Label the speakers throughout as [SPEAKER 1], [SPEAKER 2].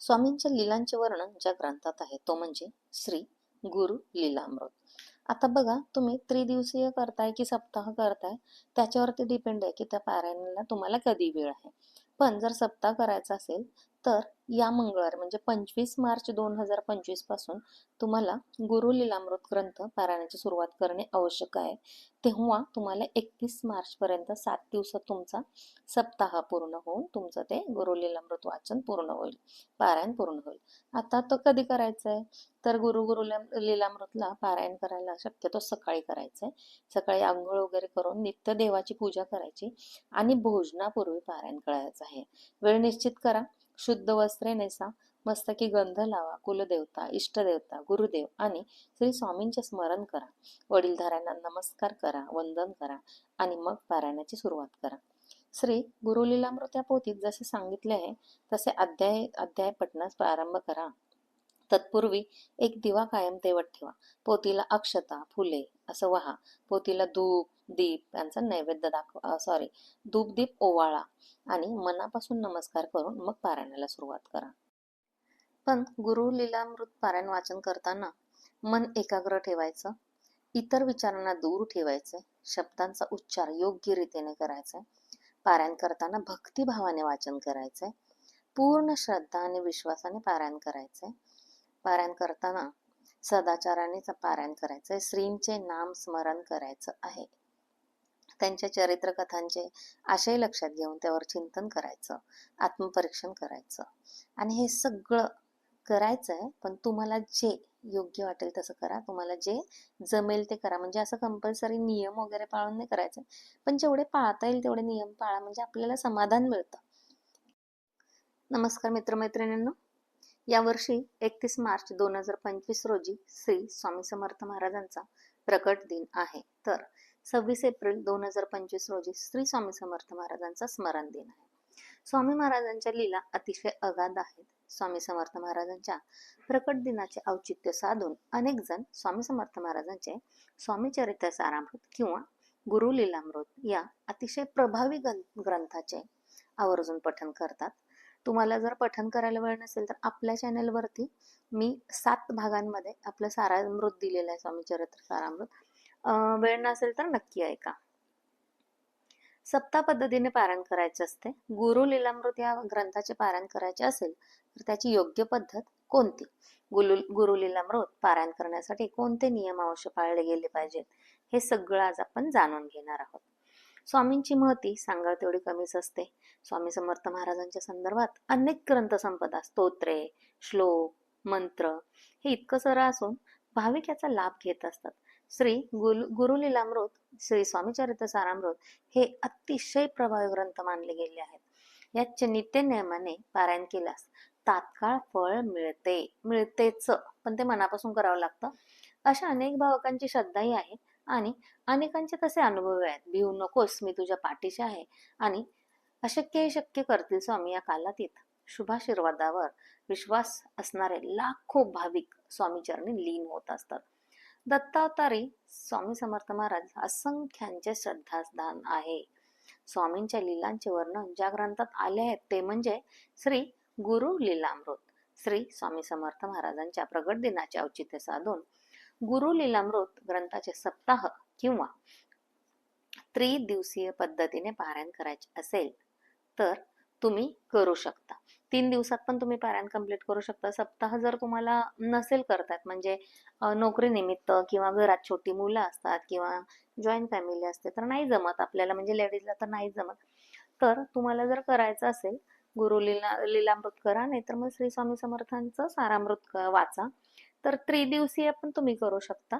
[SPEAKER 1] स्वामींच्या लीलांचे वर्णन ज्या ग्रंथात आहे तो म्हणजे श्री गुरु लीलामृत. आता बघा तुम्ही त्रिदिवसीय करताय की सप्ताह करताय त्याच्यावरती डिपेंड आहे की त्या पारायणाला तुम्हाला कधी वेळ आहे. पण जर सप्ताह करायचा असेल तर या मंगळवार म्हणजे पंचवीस मार्च दोन हजार पंचवीसपासून तुम्हाला गुरु लीलामृत ग्रंथ पारायणाची सुरुवात करणे आवश्यक आहे. तेव्हा तुम्हाला एकतीस मार्च पर्यंत सात दिवसात तुमचा सप्ताह पूर्ण होऊन तुमचं ते गुरु लीलामृत वाचन पूर्ण होईल पारायण पूर्ण होईल. आता तो कधी करायचं आहे तर गुरु गुरु लीलामृतला पारायण करायला शक्यतो सकाळी करायचं आहे सकाळी आंघोळ वगैरे करून नित्य देवाची पूजा करायची आणि भोजनापूर्वी पारायण करायचं आहे. वेळ निश्चित करा. शुद्ध वस्त्रे नेसा मस्तकी गंध लावा कुलदेवता इष्टदेवता गुरुदेव आणि श्री स्वामींचे स्मरण करा. वडीलधाऱ्यांना नमस्कार करा वंदन करा आणि मग पारायणाची सुरुवात करा. श्री गुरुलीलामृत या पोथीत जसे सांगितले आहे तसे अध्याय अध्याय पठणास प्रारंभ करा. तत्पूर्वी एक दिवा कायम तेवत ठेवा. पोतीला अक्षता फुले असं व्हा. पोतीला धूप दीप यांचा नैवेद्य दाखवा सॉरी धूपदीप ओवाळा आणि मनापासून नमस्कार करून मग पारायणाला सुरुवात करा. पण गुरु लीलामृत पारायण वाचन करताना मन एकाग्र ठेवायचं इतर विचारांना दूर ठेवायचे शब्दांचा उच्चार योग्य रीतीने करायचा पारायण करताना भक्तिभावाने वाचन करायचंय पूर्ण श्रद्धा आणि विश्वासाने पारायण करायचंय पारायण करताना सदाचाराने पारायण करायचंय श्रींचे नाम स्मरण करायचं आहे. त्यांच्या चरित्रकथांचे आशय लक्षात घेऊन त्यावर चिंतन करायचं आत्मपरीक्षण करायचं. आणि हे सगळं करायचं आहे पण तुम्हाला जे योग्य वाटेल तसं करा. तुम्हाला जे जमेल ते करा. म्हणजे असं कंपल्सरी नियम वगैरे पाळून नाही करायचं. पण जेवढे पाळता येईल तेवढे नियम पाळा. म्हणजे आपल्याला समाधान मिळतं. नमस्कार मित्रमैत्रिणींनो. यावर्षी एकतीस मार्च दोन हजार पंचवीस रोजी श्री स्वामी समर्थ महाराजांचा प्रकट दिन आहे. तर सव्वीस एप्रिल दोन हजार पंचवीस रोजी श्री स्वामी समर्थ महाराजांचा स्मरण दिन आहे. स्वामी महाराजांच्या लीला अतिशय अगाध आहेत. स्वामी समर्थ महाराजांच्या प्रकट दिनाचे औचित्य साधून अनेक जण स्वामी समर्थ महाराजांचे स्वामी चरित्र सारामृत किंवा गुरु लीलामृत या अतिशय प्रभावी ग्रंथाचे आवर्जून पठन करतात. तुम्हाला जर पठन करायला वेळ नसेल तर आपल्या चॅनलवरती मी सात भागांमध्ये आपलं सारामृत दिलेलं आहे स्वामी चरित्र सारामृत वेळ नसेल तर नक्की ऐका. सप्ताह पद्धतीने पारायण करायचे असते. गुरु लीलामृत या ग्रंथाचे पारायण करायचे असेल तर त्याची योग्य पद्धत कोणती? गुरु गुरु लीलामृत पारायण करण्यासाठी कोणते नियम अवश्य पाळले गेले पाहिजेत? हे सगळं आज आपण जाणून घेणार आहोत. स्वामींची महती सांगाल तेवढी कमीच असते. स्वामी समर्थ महाराजांच्या संदर्भात अनेक ग्रंथ संपदा स्तोत्रे श्लोक मंत्र हे इतकं सरळ असून भाविक याचा लाभ घेत असतात. श्री गुरु गुरुलीलामृत श्री स्वामीचरित्र सारामृत हे अतिशय प्रभावी ग्रंथ मानले गेले आहेत. याचे नित्य नियमाने पारायण केल्यास तात्काळ फळ मिळते मिळतेच पण ते मनापासून करावं लागतं. अशा अनेक भावकांची श्रद्धाही आहे आणि अनेकांचे तसे अनुभव आहेत. भिवू नकोस मी तुझ्या पाठीशी आहे आणि अशक्य शक्य करतील स्वामी या कालातीत शुभाशीर्वादावर विश्वास असणारे लाखो भाविक स्वामीचरणी लीन होत असतात. दत्तावतारी स्वामी समर्थ महाराज असंख्यांचे श्रद्धास्थान आहे. स्वामींच्या लीलांचे वर्णन ज्या ग्रंथात आले आहेत ते म्हणजे श्री गुरु लीलामृत. श्री स्वामी समर्थ महाराजांच्या प्रगट दिनाचे औचित्य साधून गुरु लीलामृत ग्रंथाचे सप्ताह किंवा त्रिदिवसीय पद्धतीने पारायण करायचे असेल तर तुम्ही करू शकता. तीन दिवसात पण तुम्ही पारायण कंप्लीट करू शकता. सप्ताह जर तुम्हाला नसेल करतात म्हणजे नोकरी निमित्त किंवा घरात छोटी मुलं असतात किंवा जॉईंट फॅमिली असते तर नाही जमत आपल्याला म्हणजे लेडीजला तर नाही जमत. तर तुम्हाला जर करायचं असेल गुरु लीला लीलामृत करा नाहीतर मग श्री स्वामी समर्थांचं सारामृत वाचा. तर त्रिदिवसीय पण तुम्ही करू शकता.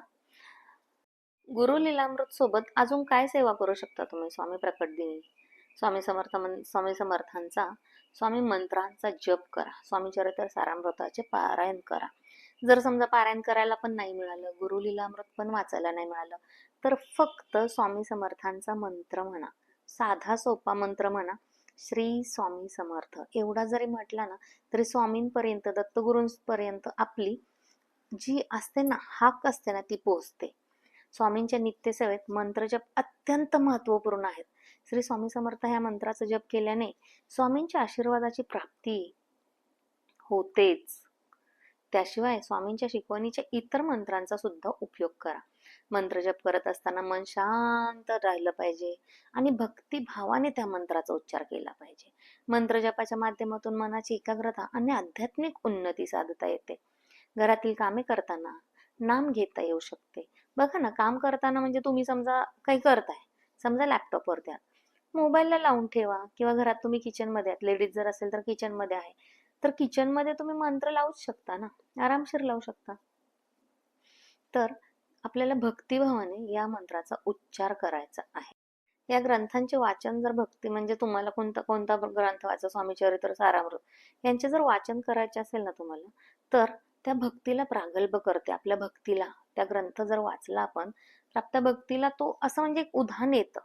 [SPEAKER 1] गुरु लीलामृत सोबत अजून काय सेवा करू शकता तुम्ही स्वामी प्रकट दिनी स्वामी समर्थ मन स्वामी समर्थांचा स्वामी मंत्रांचा जप करा. स्वामी चरित्र सारामृताचे पारायण करा. जर समजा पारायण करायला पण नाही मिळालं गुरु लीलामृत पण वाचायला नाही मिळालं तर फक्त स्वामी समर्थांचा मंत्र म्हणा. साधा सोपा मंत्र म्हणा. श्री स्वामी समर्थ. एवढा जरी म्हटला ना तरी स्वामींपर्यंत दत्तगुरूंपर्यंत आपली जी असते ना हाक असते ना ती पोहोचते. स्वामींच्या नित्यसेवेत मंत्रजप अत्यंत महत्त्वपूर्ण आहेत. श्री स्वामी समर्थ ह्या मंत्राचा जप केल्याने स्वामींच्या आशीर्वादाची प्राप्ती होतेच. त्याशिवाय स्वामींच्या शिकवणीच्या इतर मंत्रांचा सुद्धा उपयोग करा. मंत्र जप करत असताना मन शांत राहिलं पाहिजे आणि भक्तिभावाने त्या मंत्राचा उच्चार केला पाहिजे. मंत्र जपाच्या माध्यमातून मनाची एकाग्रता आणि आध्यात्मिक उन्नती साधता येते. घरातील कामे करताना नाम घेता येऊ शकते. बघा ना काम करताना म्हणजे तुम्ही समजा काही करताय समजा लॅपटॉपवर द्या. मोबाईलला लावून ठेवा. किंवा घरात तुम्ही किचनमध्ये आहात. लेडीज जर असेल तर किचनमध्ये आहे. तर किचनमध्ये तुम्ही मंत्र लावूच शकता ना? आरामशीर लावू शकता. तर आपल्याला भक्तिभावाने या मंत्राचा उच्चार करायचा आहे. या ग्रंथांचे वाचन जर भक्ती म्हणजे तुम्हाला कोणता कोणता ग्रंथ वाचा? स्वामी चरित्र सारामृत. यांचे जर वाचन करायचे असेल ना तुम्हाला तर त्या भक्तीला प्रागल्भ करते. आपल्या भक्तीला त्या ग्रंथ जर वाचला आपण तर आपल्या भक्तीला तो असं म्हणजे एक उधान येतं.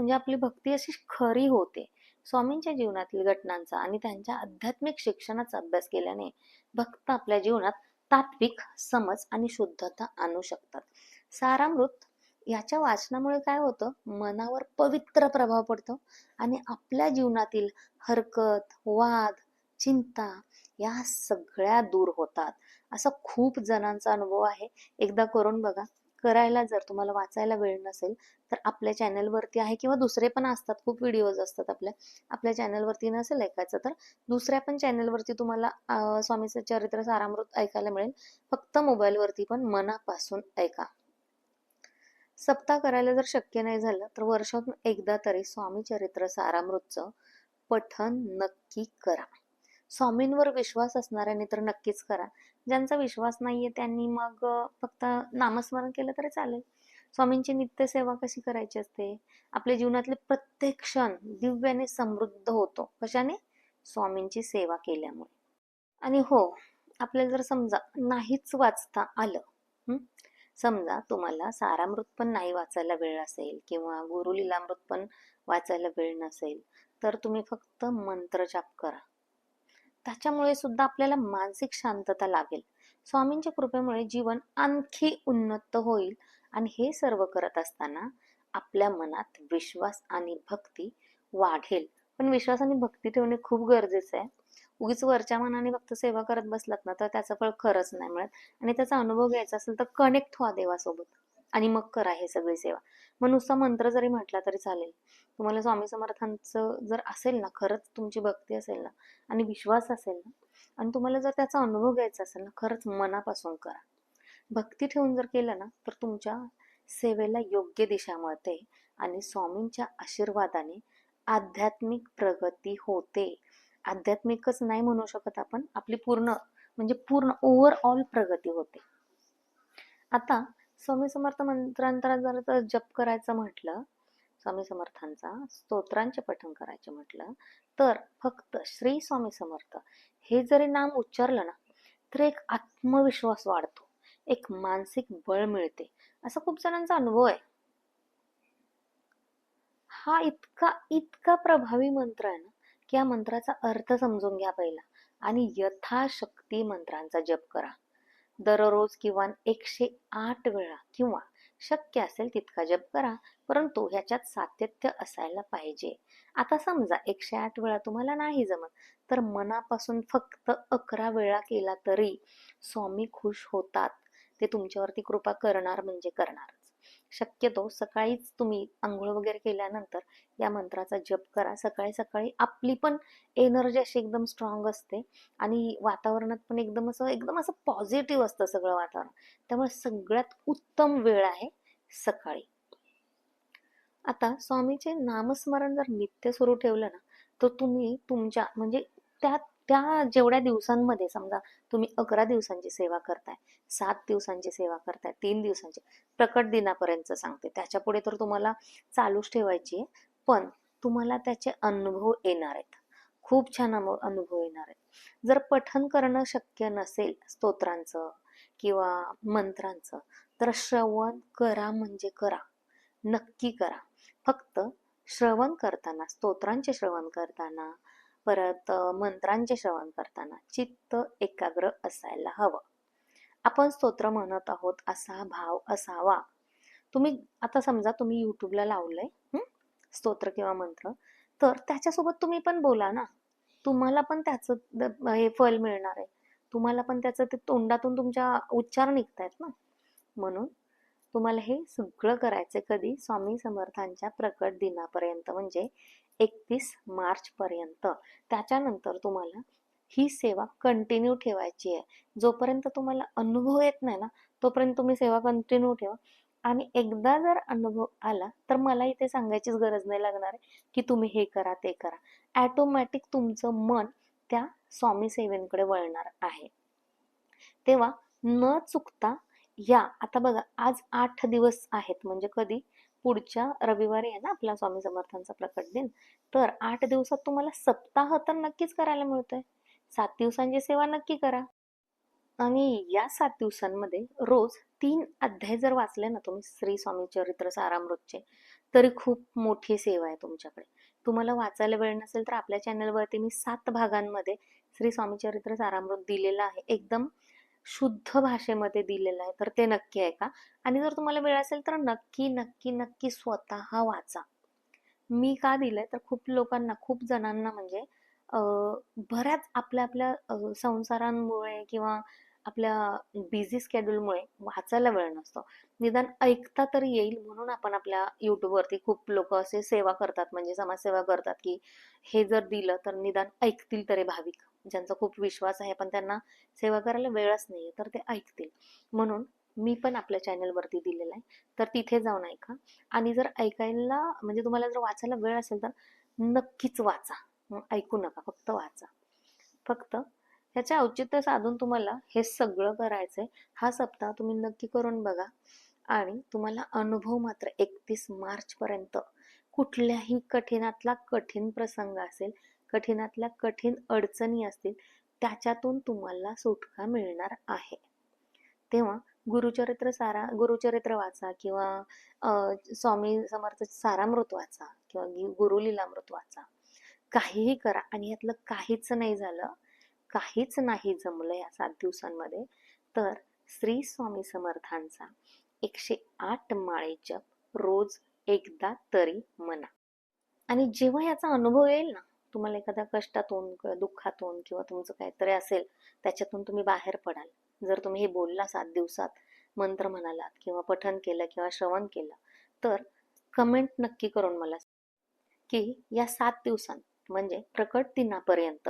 [SPEAKER 1] म्हणजे आपली भक्ती अशी खरी होते. स्वामींच्या जीवनातील घटनांचा आणि त्यांच्या आध्यात्मिक शिक्षणाचा अभ्यास केल्याने भक्त आपल्या जीवनात तात्विक समज आणि शुद्धता आणू शकतात. सारामृत याच्या वाचनामुळे काय होतं? मनावर पवित्र प्रभाव पडतो आणि आपल्या जीवनातील हरकत वाद चिंता या सगळ्या दूर होतात. असा खूप जणांचा अनुभव आहे. एकदा करून बघा. करायला जर तुम्हाला वाचायला वेळ नसेल तर आपल्या चॅनलवरती आहे किंवा दुसरे पण असतात खूप व्हिडिओज असतात आपल्या. आपल्या चॅनलवरती नसेल ऐकायचं तर दुसऱ्या पण चॅनलवरती तुम्हाला स्वामीचं चरित्र सारामृत ऐकायला मिळेल. फक्त मोबाईलवरती पण मनापासून ऐका. सप्ताह करायला जर शक्य नाही झालं तर वर्षातून एकदा तरी स्वामी चरित्र सारामृतचं पठन नक्की करा. स्वामींवर विश्वास असणाऱ्यांनी तर नक्कीच करा. ज्यांचा विश्वास नाहीये त्यांनी मग फक्त नामस्मरण केलं तरी चालेल. स्वामींची नित्यसेवा कशी करायची असते? आपल्या जीवनातले प्रत्येक क्षण दिव्याने समृद्ध होतो. कशाने? स्वामींची सेवा केल्यामुळे. आणि हो आपल्याला जर समजा नाहीच वाचता आलं समजा तुम्हाला सारामृत पण नाही वाचायला वेळ असेल किंवा गुरुलीलामृत पण वाचायला वेळ नसेल तर तुम्ही फक्त मंत्रजाप करा. त्याच्यामुळे सुद्धा आपल्याला मानसिक शांतता लाभेल स्वामींच्या कृपेमुळे जीवन आणखी उन्नत होईल. आणि हे सर्व करत असताना आपल्या मनात विश्वास आणि भक्ती वाढेल. पण विश्वास आणि भक्ती ठेवणे खूप गरजेचं आहे. उगीच वरच्या मनाने फक्त सेवा करत बसलात ना तर त्याचं फळ खरंच नाही मिळत. आणि त्याचा अनुभव घ्यायचा असेल तर कनेक्ट व्हा देवासोबत. आणि मग करा हे सगळी सेवा. मग नुसता मंत्र जरी म्हटला तरी चालेल. तुम्हाला स्वामी समर्थांचं जर असेल ना खरंच तुमची भक्ती असेल ना आणि विश्वास असेल ना आणि तुम्हाला जर त्याचा अनुभव घ्यायचा असेल ना खरंच मनापासून करा. भक्ती ठेवून जर केलं ना तर तुमच्या सेवेला योग्य दिशा मिळते आणि स्वामींच्या आशीर्वादाने आध्यात्मिक प्रगती होते. आध्यात्मिकच नाही म्हणू शकत आपण आपली पूर्ण म्हणजे पूर्ण ओव्हरऑल प्रगती होते. आता स्वामी समर्थ मंत्रांतरात जर तर जप करायचं म्हटलं स्वामी समर्थांचा स्तोत्रांचे पठण करायचे म्हटलं तर फक्त श्री स्वामी समर्थ हे जरी नाम उच्चारलं ना तर एक आत्मविश्वास वाढतो एक मानसिक बळ मिळते. असा खूप जणांचा अनुभव आहे. हा इतका इतका प्रभावी मंत्र आहे ना की या मंत्राचा अर्थ समजून घ्या पहिला. आणि यथाशक्ती मंत्रांचा जप करा. दररोज किंवा एकशे आठ वेळा किंवा शक्य असेल तितका जप करा परंतु ह्याच्यात सातत्य असायला पाहिजे. आता समजा एकशे आठ वेळा तुम्हाला नाही जमत तर मनापासून फक्त अकरा वेळा केला तरी स्वामी खुश होतात. ते तुमच्यावरती कृपा करणार म्हणजे करणार. शक्यतो सकाळीच तुम्ही आंघोळ वगैरे केल्यानंतर या मंत्राचा जप करा. सकाळी सकाळी आपली पण एनर्जी अशी एकदम स्ट्रॉंग असते आणि वातावरणात पण एकदम असं एकदम असं पॉझिटिव्ह असतं सगळं वातावरण. त्यामुळे सगळ्यात उत्तम वेळ आहे सकाळी. आता स्वामीचे नामस्मरण जर नित्य सुरू ठेवलं ना तर तुम्ही तुमच्या म्हणजे त्यात त्या जेवढ्या दिवसांमध्ये समजा तुम्ही अकरा दिवसांची सेवा करताय सात दिवसांची सेवा करताय तीन दिवसांची प्रकट दिनापर्यंत सांगते. त्याच्या पुढे तर तुम्हाला चालूच ठेवायची आहे पण तुम्हाला त्याचे अनुभव येणार आहेत. खूप छान अनुभव येणार आहेत. जर पठन करणं शक्य नसेल स्तोत्रांचं किंवा मंत्रांचं तर श्रवण करा म्हणजे करा. नक्की करा. फक्त श्रवण करताना स्तोत्रांचे श्रवण करताना परत मंत्रांचे श्रवण करताना चित्त एकाग्र असायला हवं. आपण स्तोत्र म्हणत आहोत असा भाव असावा. तुम्ही आता समजा तुम्ही युट्यूबला लावलंय स्तोत्र किंवा मंत्र तर त्याच्यासोबत तुम्ही पण बोला ना. तुम्हाला पण त्याचं हे फल मिळणार आहे. तुम्हाला पण त्याचं ते तोंडातून तुमच्या उच्चार निघतायत ना. म्हणून तुम्हाला हे सगळं करायचं कधी? स्वामी समर्थांच्या प्रकट दिनापर्यंत. म्हणजे एकतीस मार्चपर्यंत. त्याच्यानंतर तुम्हाला ही सेवा कंटिन्यू ठेवायची आहे. जोपर्यंत तुम्हाला अनुभव येत नाही ना तोपर्यंत तुम्ही सेवा कंटिन्यू ठेवा. आणि एकदा जर अनुभव आला तर मला इथे सांगायचीच गरज नाही लागणार आहे की तुम्ही हे करा ते करा. ॲटोमॅटिक तुमचं मन त्या स्वामी सेवेंकडे वळणार आहे. तेव्हा न चुकता या. आता बघा आज आठ दिवस आहेत. म्हणजे कधी? पुढच्या रविवारी आहे ना आपला स्वामी समर्थांचा प्रकट दिन तर आठ दिवसात तुम्हाला सप्ताह तर नक्कीच करायला मिळतोय. सात दिवसांची सेवा नक्की करा. आणि या सात दिवसांमध्ये रोज तीन अध्याय जर वाचले ना तुम्ही श्री स्वामी चरित्र सारामृतचे तरी खूप मोठी सेवा आहे तुमच्याकडे. तुम्हाला वाचायला वेळ नसेल तर आपल्या चॅनलवरती मी सात भागांमध्ये श्री स्वामी चरित्र सारामृत दिलेलं आहे. एकदम शुद्ध भाषेमध्ये दिलेलं आहे तर ते नक्की आहे का? आणि जर तुम्हाला वेळ असेल तर नक्की नक्की नक्की स्वतः वाचा. मी का दिलंय? तर खूप लोकांना खूप जणांना म्हणजे अं, बऱ्याच आपल्या आपल्या अं, संसारांमुळे किंवा आपल्या बिझी स्केड्यूलमुळे वाचायला वेळ नसतो. निदान ऐकता तरी येईल म्हणून आपण आपल्या युट्यूबवरती खूप लोक असे सेवा करतात. म्हणजे समाजसेवा करतात की हे जर दिलं तर निदान ऐकतील तरी भाविक. ज्यांचा खूप विश्वास आहे पण त्यांना सेवा करायला वेळच नाहीये तर ते ऐकतील. म्हणून मी पण आपल्या चॅनलवरती दिलेलं आहे. तर तिथे जाऊन ऐका. आणि जर ऐकायला म्हणजे तुम्हाला जर वाचायला वेळ असेल तर नक्कीच वाचा. ऐकू नका फक्त वाचा. फक्त ह्याचे औचित्य साधून तुम्हाला हे सगळं करायचंय. हा सप्ताह तुम्ही नक्की करून बघा. आणि तुम्हाला अनुभव मात्र एकतीस मार्च पर्यंत कुठल्याही कठीणातला कठीण प्रसंग असेल कठीणातल्या कठीण अडचणी असतील त्याच्यातून तुम्हाला सुटका मिळणार आहे. तेव्हा गुरुचरित्र सारा गुरुचरित्र वाचा किंवा अं, स्वामी समर्थ सारामृत वाचा किंवा गुरुलीलामृत वाचा. काहीही करा आणि यातलं काहीच नाही झालं काहीच नाही जमलं या सात दिवसांमध्ये तर श्री स्वामी समर्थांचा एकशे आठ माळे जप रोज एकदा तरी म्हणा आणि जेव्हा याचा अनुभव येईल ना तुम्हाला एखाद्या कष्टातून किंवा दुःखातून किंवा तुमचं काहीतरी असेल त्याच्यातून तुम्ही बाहेर पडाल. जर तुम्ही हे बोलला सात दिवसात मंत्र म्हणालात किंवा पठन केलं किंवा श्रवण केलं तर कमेंट नक्की करून मला की या सात दिवसांत म्हणजे प्रकट दिनापर्यंत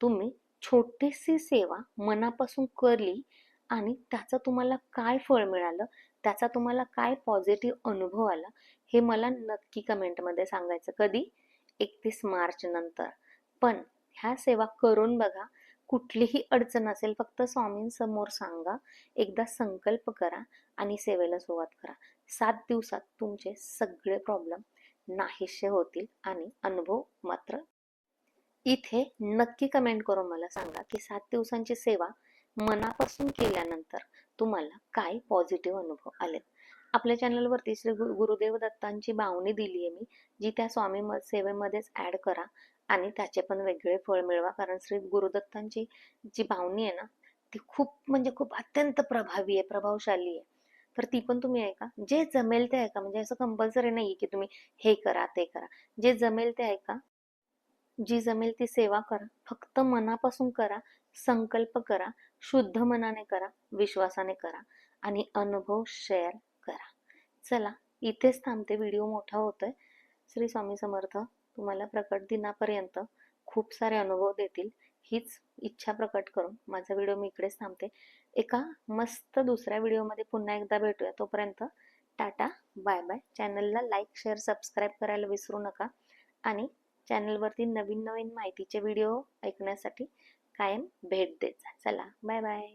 [SPEAKER 1] तुम्ही छोटीशी सेवा मनापासून करली आणि त्याचं तुम्हाला काय फळ मिळालं? त्याचा तुम्हाला काय पॉझिटिव्ह अनुभव आला? हे मला नक्की कमेंटमध्ये सांगायचं. कधी? एकतीस मार्च नंतर. पण ह्या सेवा करून बघा. कुठलीही अडचण असेल फक्त स्वामींसमोर सांगा. एकदा संकल्प करा आणि सेवेला सुरुवात करा. सात दिवसात तुमचे सगळे प्रॉब्लेम नाहीसे होतील आणि अनुभव मात्र इथे नक्की कमेंट करून मला सांगा की सात दिवसांची सेवा मनापासून केल्यानंतर तुम्हाला काय पॉझिटिव्ह अनुभव आले आपल्या चॅनलवरती श्री गुरु गुरुदेव दत्तांची बावणी दिली आहे मी जी त्या स्वामी सेवेमध्येच ऍड करा आणि त्याचे पण वेगळे फळ मिळवा. कारण श्री गुरुदत्तांची जी बावणी आहे ना ती खूप म्हणजे खूप अत्यंत प्रभावी आहे प्रभावशाली आहे. तर ती पण तुम्ही ऐका. जे जमेल ते ऐका. म्हणजे असं कंपल्सरी नाही की तुम्ही हे करा ते करा. जे जमेल ते ऐका. जी जमेल ती सेवा करा. फक्त मनापासून करा संकल्प करा शुद्ध मनाने करा विश्वासाने करा आणि अनुभव शेअर करा. चला इथेच थांबते. व्हिडिओ मोठा होतोय. श्री स्वामी समर्थ तुम्हाला प्रकट दिनापर्यंत खूप सारे अनुभव देतील. हीच इच्छा प्रकट करून माझा व्हिडिओ मी इकडेच थांबते. एका मस्त दुसऱ्या व्हिडिओमध्ये पुन्हा एकदा भेटूया. तोपर्यंत टाटा बाय बाय. चॅनलला लाईक शेअर सबस्क्राईब करायला विसरू नका. आणि चॅनलवरती नवीन नवीन माहितीचे व्हिडिओ ऐकण्यासाठी कायम भेट देत जा. चला बाय बाय